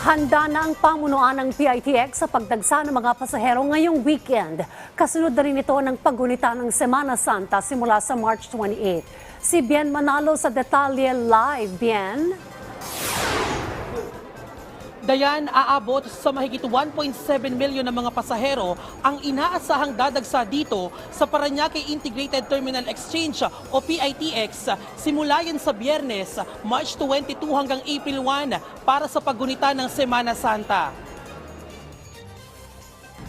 Handa na ang pamunuan ng PITX sa pagdagsa ng mga pasahero ngayong weekend. Kasunod na rin ito ng paggunita ng Semana Santa simula sa March 28. Si Bien Manalo sa detalye live. Bien? Dayan, aabot sa mahigit 1.7 milyon ng mga pasahero ang inaasahang dadagsa dito sa Paranaque Integrated Terminal Exchange o PITX simula yan sa Biyernes, March 22 hanggang April 1 para sa paggunita ng Semana Santa.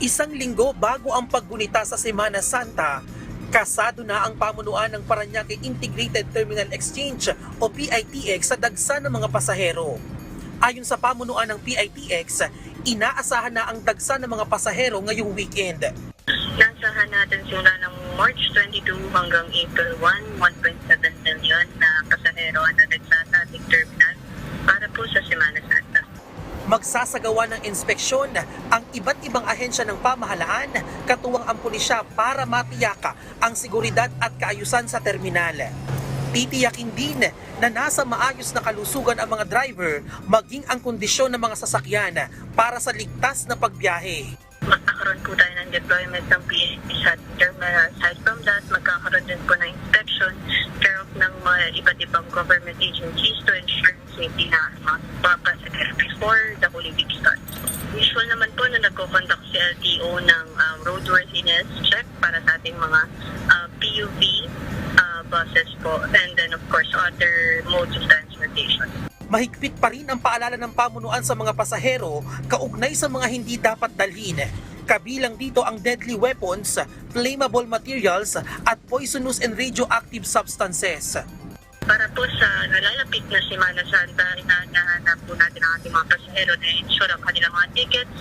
Isang linggo bago ang paggunita sa Semana Santa, kasado na ang pamunuan ng Paranaque Integrated Terminal Exchange o PITX sa dagsa ng mga pasahero. Ayon sa pamunuan ng PITX, inaasahan na ang dagsa ng mga pasahero ngayong weekend. Nasahan natin simula ng March 22 hanggang April 1, 1.7 million na pasahero ang nadagsa sa ating terminal para po sa Semana Santa. Magsasagawa ng inspeksyon ang iba't ibang ahensya ng pamahalaan, katuwang ang pulisya para matiyaka ang seguridad at kaayusan sa terminal. Titiyakin din na nasa maayos na kalusugan ang mga driver maging ang kondisyon ng mga sasakyan para sa ligtas na pagbiyahe. Magkakaroon po tayo ng deployment ng PAP sa. Aside from that, magkakaroon din po ng inspection care ng mga iba't ibang government agencies to ensure safety na mga pasahero before the Holy Week starts. Usual naman po na nagko-conduct si LTO ng um, roadworthiness check para sa ating mga uh, PUV buses po and then of course other modes of transportation. Mahigpit pa rin ang paalala ng pamunuan sa mga pasahero kaugnay sa mga hindi dapat dalhin. Kabilang dito ang deadly weapons, flammable materials at poisonous and radioactive substances. Para po sa nalalapit na Semana Santa, inaanahanap po natin ang ating mga pasahero na ensure ang kanilang mga tickets,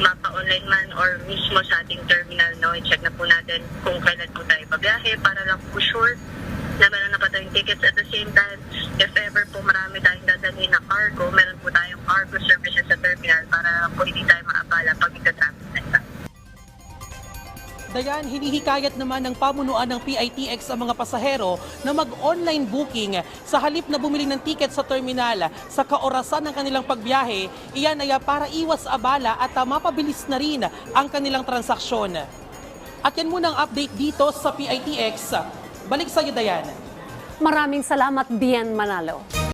mapa-online man or mismo sa ating terminal, no, i-check na po natin kung kailan po tayo babiyahe para lang po sure na meron na pa tayong tickets. At the same time, if ever po marami tayong dadalhin na cargo, meron po tayong cargo services sa terminal para po hindi tayo maabala pag ika-traffic na Dayan, hinihikayat naman ng pamunuan ng PITX ang mga pasahero na mag-online booking sa halip na bumili ng ticket sa terminal sa kaorasan ng kanilang pagbiyahe. Iyan ay para iwas abala at ah, mapabilis na rin ang kanilang transaksyon. At yan muna ang update dito sa PITX. Balik sa iyo, Dayan. Maraming salamat, Bien Manalo.